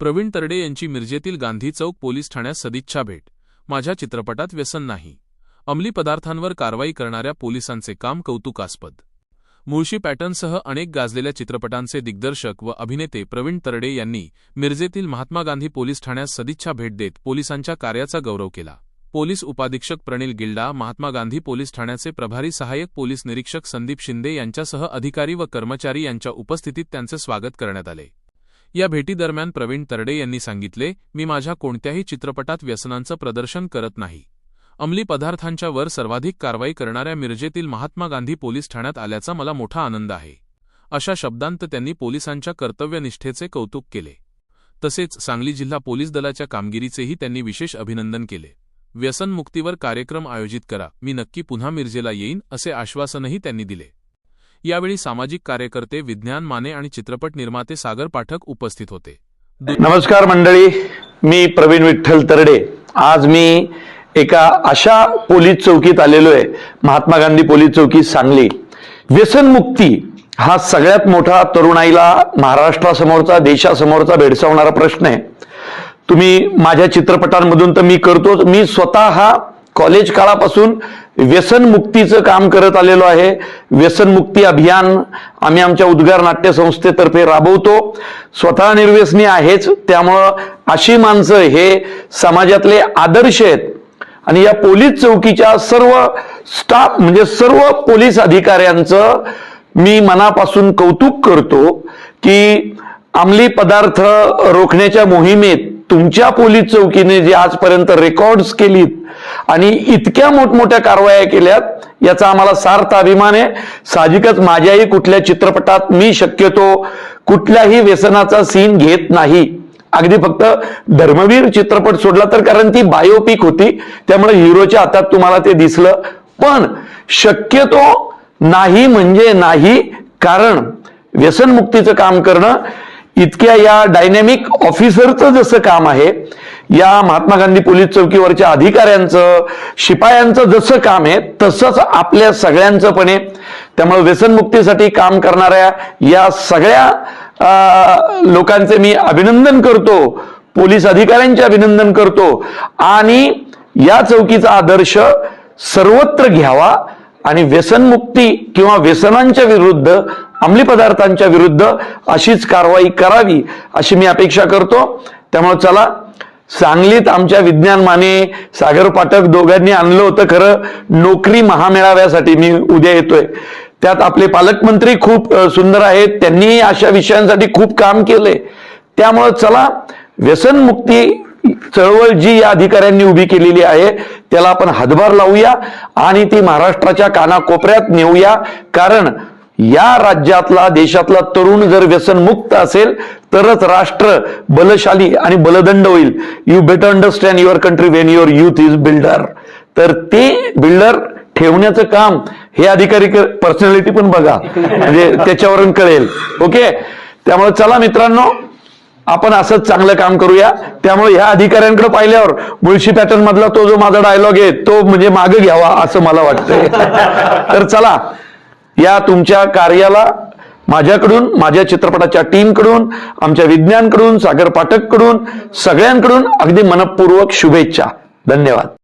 प्रवीण तरडे यांची मिरजेतील गांधी चौक पोलीस ठाण्यात सदिच्छा भेट. माझ्या चित्रपटात व्यसन नाही. अंमली पदार्थांवर कारवाई करणाऱ्या पोलिसांचे काम कौतुकास्पद. मुळशी पॅटर्नसह अनेक गाजलेल्या चित्रपटांचे दिग्दर्शक व अभिनेते प्रवीण तरडे यांनी मिरजेतील महात्मा गांधी पोलीस ठाण्यात सदिच्छा भेट देत पोलिसांच्या कार्याचा गौरव केला. पोलीस उपाधीक्षक प्रणिल गिल्डा महात्मा गांधी पोलीस ठाण्याचे प्रभारी सहाय्यक पोलीस निरीक्षक संदीप शिंदे यांच्यासह अधिकारी व कर्मचारी यांच्या उपस्थितीत त्यांचे स्वागत करण्यात आले. या भेटीदरम्यान प्रवीण तरडे यांनी सांगितले मी माझ्या कोणत्याही चित्रपटात व्यसनांचं प्रदर्शन करत नाही. अंमली पदार्थांच्या वर सर्वाधिक कारवाई करणाऱ्या मिरजेतील महात्मा गांधी पोलीस ठाण्यात आल्याचा मला मोठा आनंद आहे. अशा शब्दांत त्यांनी पोलिसांच्या कर्तव्यनिष्ठेचे कौतुक केले. तसेच सांगली जिल्हा पोलीस दलाच्या कामगिरीचेही त्यांनी विशेष अभिनंदन केले. व्यसनमुक्तीवर कार्यक्रम आयोजित करा. मी नक्की पुन्हा मिरजेला येईन असे आश्वासनही त्यांनी दिले. यावेळी सामाजिक कार्यकर्ते विज्ञान माने आणि चित्रपट निर्माते सागर पाठक उपस्थित होते. नमस्कार मंडळी मी प्रवीण विठ्ठल तरडे. आज मी एका अशा पोलीस चौकीत आलेलो आहे महात्मा गांधी पोलीस चौकी सांगली. व्यसनमुक्ती हा सगळ्यात मोठा तरुणाईला महाराष्ट्रासमोरचा देशासमोरचा भेडसावणारा प्रश्न आहे. तुम्ही माझ्या चित्रपटांमधून तर मी करतोच मी स्वतः हा कॉलेज काळापासून व्यसनमुक्तीचं काम करत आलेलो आहे. व्यसनमुक्ती अभियान आम्ही आमच्या उद्गार नाट्य संस्थेतर्फे राबवतो. स्वतः निर्व्यसनी आहेच. त्यामुळं अशी माणसं हे समाजातले आदर्श आहेत. आणि या पोलीस चौकीच्या सर्व स्टाफ म्हणजे सर्व पोलीस अधिकाऱ्यांचं मी मनापासून कौतुक करतो की अंमली पदार्थ रोखण्याच्या मोहिमेत तुमच्या पोलीस चौकीने जे आजपर्यंत रेकॉर्ड्स केलीत आणि इतक्या मोठमोठ्या कारवाया केल्यात याचा आम्हाला सार्थ अभिमान आहे. साहजिकच माझ्याही कुठल्या चित्रपटात मी शक्यतो कुठल्याही व्यसनाचा सीन घेत नाही. अगदी फक्त धर्मवीर चित्रपट सोडला तर कारण ती बायोपिक होती. त्यामुळे हिरोच्या हातात तुम्हाला ते दिसलं. पण शक्यतो नाही म्हणजे नाही कारण व्यसनमुक्तीचं काम करणं इतक्या या डायनॅमिक ऑफिसरचं जसं काम आहे या महात्मा गांधी पोलीस चौकीवरच्या अधिकाऱ्यांचं शिपायांचं जसं काम आहे तसंच आपल्या सगळ्यांचं पण आहे. त्यामुळे व्यसनमुक्तीसाठी काम करणाऱ्या या सगळ्या लोकांचे मी अभिनंदन करतो. पोलीस अधिकाऱ्यांचे अभिनंदन करतो. आणि या चौकीचा आदर्श सर्वत्र घ्यावा आणि व्यसनमुक्ती किंवा व्यसनांच्या विरुद्ध अंमली पदार्थांच्या विरुद्ध अशीच कारवाई करावी अशी मी अपेक्षा करतो. त्यामुळे चला सांगलीत आमच्या विज्ञान माने सागर पाठक दोघांनी आणलं होतं खरं नोकरी महामेळाव्यासाठी मी उद्या येतोय. त्यात आपले पालकमंत्री खूप सुंदर आहेत त्यांनी अशा विषयांसाठी खूप काम केलंय. त्यामुळं चला व्यसनमुक्ती चळवळ जी या अधिकाऱ्यांनी उभी केलेली आहे त्याला आपण हातभार लावूया आणि ती महाराष्ट्राच्या कानाकोपऱ्यात नेऊया. कारण या राज्यातला देशातला तरुण जर व्यसनमुक्त असेल तरच राष्ट्र बलशाली आणि बलदंड होईल. You better understand your country when your youth is builder तर ते बिल्डर ठेवण्याचं काम हे अधिकारी पर्सनॅलिटी पण बघा. म्हणजे त्याच्यावरून कळेल. ओके त्यामुळे चला मित्रांनो आपण असंच चांगलं काम करूया. त्यामुळे ह्या अधिकाऱ्यांकडे पाहिल्यावर मुळशी पॅटर्न मधला तो जो माझा डायलॉग आहे तो म्हणजे मागे घ्यावा असं मला वाटतंय. तर चला या तुमच्या कार्याला माझ्याकडून माझ्या चित्रपटाच्या टीमकडून आमच्या विज्ञानकडून सागर पाठककडून सगळ्यांकडून अगदी मनपूर्वक शुभेच्छा. धन्यवाद.